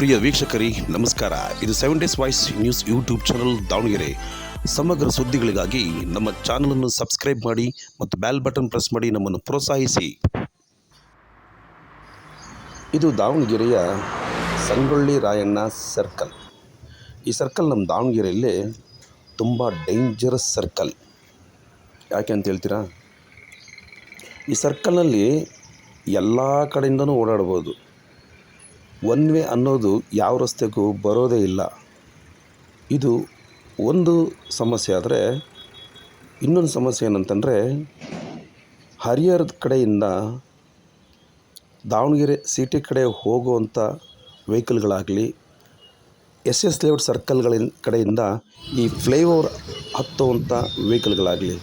ಪ್ರಿಯ ವೀಕ್ಷಕರಿ, ನಮಸ್ಕಾರ. ಇದು seven days voice news YouTube channel Davanagere. ಸಮಗ್ರ ಸುದ್ದಿಗಳಿಗಾಗಿ ನಮ್ಮ ಚಾನಲನ್ನು ಸಬ್ಸ್ಕ್ರೈಬ್ ಮಾಡಿ ಮತ್ತು ಬ್ಯಾಲ್ ಬಟನ್ ಪ್ರೆಸ್ ಮಾಡಿ ನಮ್ಮನ್ನು ಪ್ರೋತ್ಸಾಹಿಸಿ. ಇದು ದಾವಣಗೆರೆಯ ಸಂಗೊಳ್ಳಿ ರಾಯಣ್ಣ ಸರ್ಕಲ್ ಈ ಸರ್ಕಲ್ ನಮ್ಮ ದಾವಣಗೆರೆಯಲ್ಲಿ ತುಂಬ ಡೇಂಜರಸ್ ಸರ್ಕಲ್ ಯಾಕೆ ಅಂತ ಹೇಳ್ತೀರಾ? ಈ ಸರ್ಕಲ್ನಲ್ಲಿ ಎಲ್ಲ ಕಡೆಯಿಂದನೂ ಓಡಾಡ್ಬೋದು. ಒನ್ ವೇ ಅನ್ನೋದು ಯಾವ ರಸ್ತೆಗೂ ಬರೋದೇ ಇಲ್ಲ. ಇದು ಒಂದು ಸಮಸ್ಯೆ ಆದರೆ, ಇನ್ನೊಂದು ಸಮಸ್ಯೆ ಏನಂತಂದರೆ, ಹರಿಹರದ ಕಡೆಯಿಂದ ದಾವಣಗೆರೆ ಸಿಟಿ ಕಡೆ ಹೋಗುವಂಥ ವೆಹಿಕಲ್ಗಳಾಗಲಿ, ಎಸ್ ಎಸ್ ಲೇಔಟ್ ಸರ್ಕಲ್ಗಳ ಕಡೆಯಿಂದ ಈ ಫ್ಲೈಓವರ್ ಹತ್ತುವಂಥ ವೆಹಿಕಲ್ಗಳಾಗಲಿ,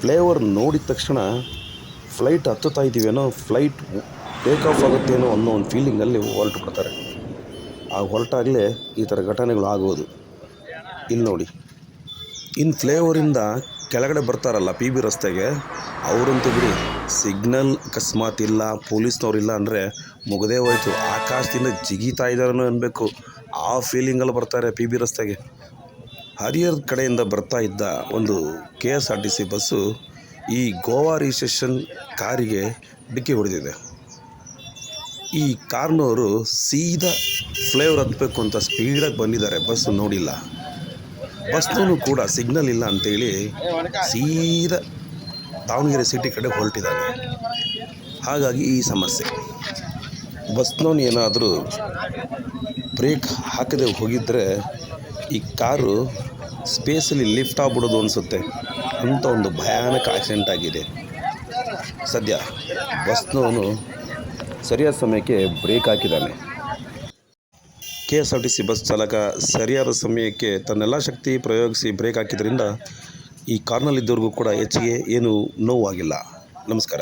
ಫ್ಲೈಓವರ್ ನೋಡಿದ ತಕ್ಷಣ ಫ್ಲೈಟ್ ಹತ್ತುತ್ತಾ ಇದ್ದೀವೇನೋ ಫ್ಲೈಟ್ ಟೇಕ್ ಆಫ್ ಆಗುತ್ತೇನೋ ಅನ್ನೋ ಒಂದು ಫೀಲಿಂಗಲ್ಲಿ ಹೊರಟು ಬಿಡ್ತಾರೆ. ಆ ಹೊರಟಾಗಲೇ ಈ ಥರ ಘಟನೆಗಳು ಆಗೋದು. ಇಲ್ಲಿ ನೋಡಿ. ಇನ್ನು ಫ್ಲೇವರಿಂದ ಕೆಳಗಡೆ ಬರ್ತಾರಲ್ಲ ಪಿ ಬಿ ರಸ್ತೆಗೆ, ಅವರಂತೂ ಬಿಡಿ ಸಿಗ್ನಲ್ ಅಕಸ್ಮಾತ್ ಇಲ್ಲ, ಪೊಲೀಸ್ನವ್ರು ಇಲ್ಲ ಅಂದರೆ ಮುಗದೇ ಹೋಯಿತು. ಆಕಾಶದಿಂದ ಜಿಗಿತಾ ಇದ್ದಾರನೋ ಅನ್ಬೇಕು. ಆ ಫೀಲಿಂಗಲ್ಲಿ ಬರ್ತಾರೆ ಪಿ ಬಿ ರಸ್ತೆಗೆ. ಹರಿಯರ್ ಕಡೆಯಿಂದ ಬರ್ತಾ ಇದ್ದ ಒಂದು K S R T C bus ಈ ಗೋವಾ ರಿಜಿಸ್ಟ್ರೇಷನ್ ಕಾರಿಗೆ ಡಿಕ್ಕಿ ಹೊಡೆದಿದೆ. ಈ ಕಾರ್ನವರು ಸೀದಾ ಫ್ಲೇವರ್ ಹತ್ತಬೇಕು ಅಂತ ಸ್ಪೀಡಾಗಿ ಬಂದಿದ್ದಾರೆ. ಬಸ್ಸು ನೋಡಿಲ್ಲ. ಬಸ್ನೂ ಕೂಡ ಸಿಗ್ನಲ್ ಇಲ್ಲ ಅಂತೇಳಿ ಸೀದಾ ದಾವಣಗೆರೆ ಸಿಟಿ ಕಡೆ ಹೊರಟಿದ್ದಾರೆ. ಹಾಗಾಗಿ ಈ ಸಮಸ್ಯೆ. ಬಸ್ನವನು ಏನಾದರೂ ಬ್ರೇಕ್ ಹಾಕದೆ ಹೋಗಿದ್ದರೆ ಈ ಕಾರು ಸ್ಪೇಸಲ್ಲಿ ಲಿಫ್ಟ್ ಆಗ್ಬಿಡೋದು ಅನಿಸುತ್ತೆ. ಅಂಥ ಒಂದು ಭಯಾನಕ ಆಕ್ಸಿಡೆಂಟ್ ಆಗಿದೆ. ಸದ್ಯ ಬಸ್ನವನು ಸರಿಯಾದ ಸಮಯಕ್ಕೆ ಬ್ರೇಕ್ ಹಾಕಿದ್ದಾನೆ. K S R T C bus ಚಾಲಕ ಸರಿಯಾದ ಸಮಯಕ್ಕೆ ತನ್ನೆಲ್ಲ ಶಕ್ತಿ ಪ್ರಯೋಗಿಸಿ ಬ್ರೇಕ್ ಹಾಕಿದ್ರಿಂದ ಈ ಕಾರ್ನಲ್ಲಿದ್ದವ್ರಿಗೂ ಕೂಡ ಹೆಚ್ಚಿಗೆ ಏನೂ ನೋವಾಗಿಲ್ಲ ನಮಸ್ಕಾರ.